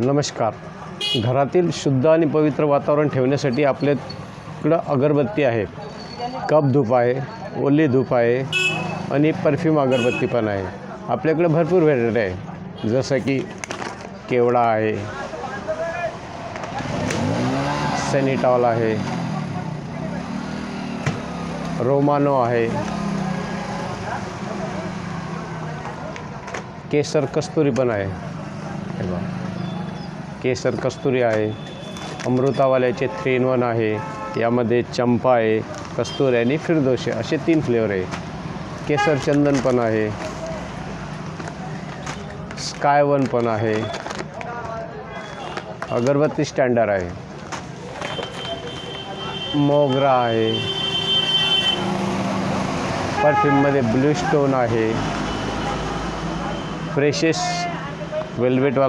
नमस्कार. घरातील शुद्ध आणि पवित्र वातावरण ठेवण्यासाठी आपल्याकडं अगरबत्ती आहे. कप धूप आहे ओली धूप आहे आणि परफ्यूम अगरबत्ती पण आहे. आपल्याकडे भरपूर व्हेरायटी आहे. जसं की केवडा आहे सेनिटॉल आहे रोमानो आहे केसर कस्तुरी पण आहे. हे बघा. केसर कस्तुरी आहे अमृतावाल्याचे थ्री इन वन आहे यामध्ये चंपा आहे कस्तुरी आणि फिरदोशी असे तीन फ्लेवर आहे. केसर चंदन पण आहे स्काय वन पण आहे अगरबत्ती स्टँडर्ड आहे मोगरा आहे परफ्यूममध्ये ब्लू स्टोन आहे फ्रेशेस वेल्वेटवाला